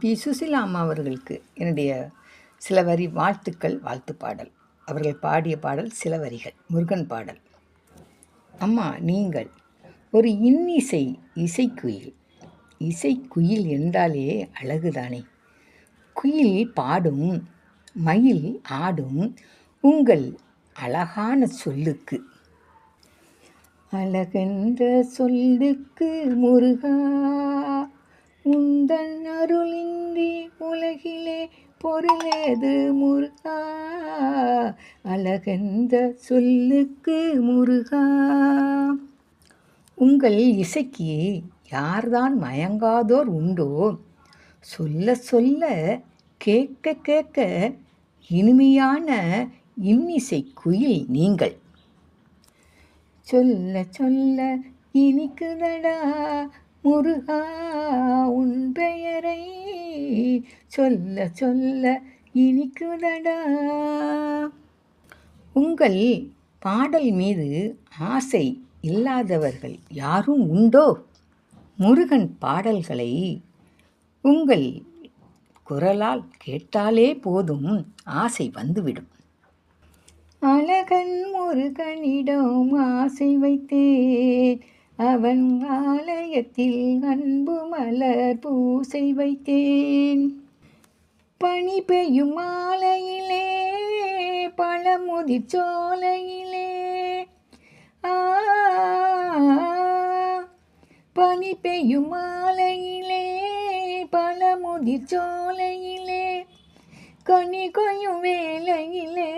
B. Susheela அம்மா அவர்களுக்கு என்னுடைய சில வரி வாழ்த்துக்கள் வாழ்த்து பாடல். அவர்கள் பாடிய பாடல் சில வரிகள். முருகன் பாடல். அம்மா நீங்கள் ஒரு இன்னிசை இசைக்குயில் இசைக்குயில் என்றாலே அழகுதானே? குயில் பாடும் மயில் ஆடும் உங்கள் அழகான சொல்லுக்கு. அழகென்ற சொல்லுக்கு முருகா உந்தன் அருளின்றி உலகிலே பொருளேது முருகா? அழகந்த சொல்லுக்கு முருகா? உங்கள் இசைக்கு யார்தான் மயங்காதோர் உண்டோ? சொல்ல சொல்ல கேட்க கேட்க இனிமையான இன்னிசை குயில் நீங்கள். சொல்ல சொல்ல இனிக்குதடா? முருகா உன் பெயரை சொல்ல சொல்ல இனிக்குதடா. உங்கள் பாடல் மீது ஆசை இல்லாதவர்கள் யாரும் உண்டோ? முருகன் பாடல்களை உங்கள் குரலால் கேட்டாலே போதும் ஆசை வந்துவிடும். அழகன் முருகனிடம் ஆசை வைத்தேன். அவன் ஆலயத்தில் அன்பு மலர் பூசை வைத்தேன். பனி பெய்யும் மாலையிலே பழமுதிர் சோலையிலே. பனி பெய்யும் மாலையிலே பழமுதிர் சோலையிலே. கனி கொய்யும் வேலையிலே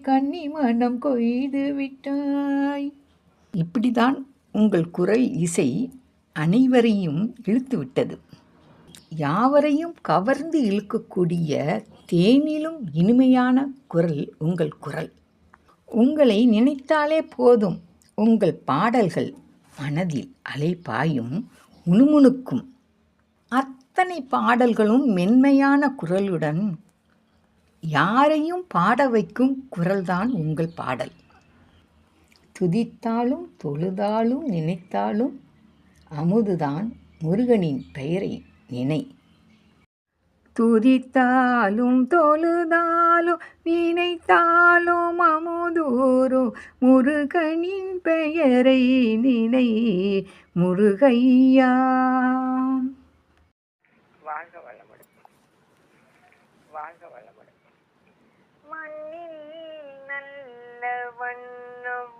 கன்னி மனம் கொய்து விட்டாய். இப்படிதான் உங்கள் குரல் இசை அனைவரையும் இழுத்துவிட்டது. யாவரையும் கவர்ந்து இழுக்கக்கூடிய தேனிலும் இனிமையான குரல் உங்கள் குரல். உங்களை நினைத்தாலே போதும் உங்கள் பாடல்கள் மனதில் அலைப்பாயும் முணுமுணுக்கும். அத்தனை பாடல்களும் மென்மையான குரலுடன் யாரையும் பாட வைக்கும் குரல்தான் உங்கள் பாடல். துதித்தாலும் தொழுதாலும் நினைத்தாலும் அமுதுதான் முருகனின் பெயரை நினை. துதித்தாலும் தொழுதாலும் நினைத்தாலும் அமுதூரும் முருகனின் பெயரை நினை. முருகையா. வாழ்க வளமுடன் வாழ்க வளமுடன் மண்ணில் நல்ல வண்ணம்